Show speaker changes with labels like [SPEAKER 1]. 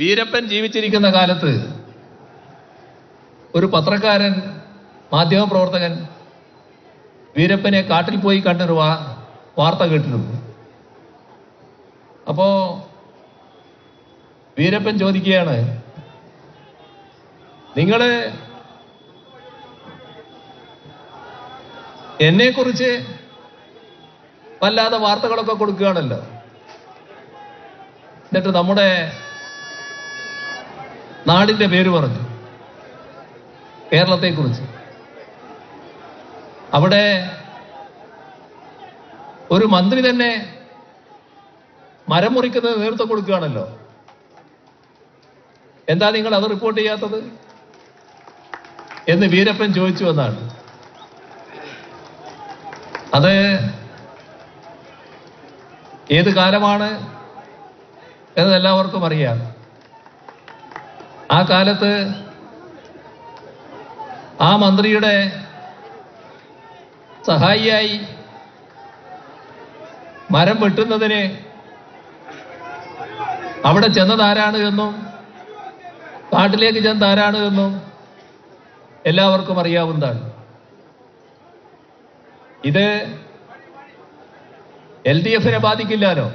[SPEAKER 1] വീരപ്പൻ ജീവിച്ചിരിക്കുന്ന കാലത്ത് ഒരു പത്രക്കാരൻ മാധ്യമപ്രവർത്തകൻ വീരപ്പനെ കാട്ടിൽ പോയി കണ്ടൊരു വാ വാർത്ത കേട്ടിരുന്നു അപ്പോ വീരപ്പൻ ചോദിക്കുകയാണ് നിങ്ങൾ എന്നെക്കുറിച്ച് വല്ലാതെ വാർത്തകളൊക്കെ കൊടുക്കുകയാണല്ലോ. എന്നിട്ട് നമ്മുടെ നാടിന്റെ പേര് പറഞ്ഞു. കേരളത്തെക്കുറിച്ച്. അവിടെ ഒരു മന്ത്രി തന്നെ മരം മുറിക്കുന്നത് നേതൃത്വം കൊടുക്കുകയാണല്ലോ. എന്താ നിങ്ങൾ അത് റിപ്പോർട്ട് ചെയ്യാത്തത്? എന്ന് വീരപ്പൻ ചോദിച്ചു എന്നാണ് അത് ഏത് കാലമാണ് എന്നതെല്ലാവർക്കും അറിയാം. ആ കാലത്ത് ആ മന്ത്രിയുടെ സഹായിയായി മരം വെട്ടുന്നതിന് അവിടെ ചെന്നതാരാണ് എന്നും നാട്ടിലേക്ക് ചെന്നതാരാണ് എന്നും എല്ലാവർക്കും അറിയാവുന്നതാണ്. ഇത് എൽ ഡി എഫിനെ ബാധിക്കില്ലല്ലോ.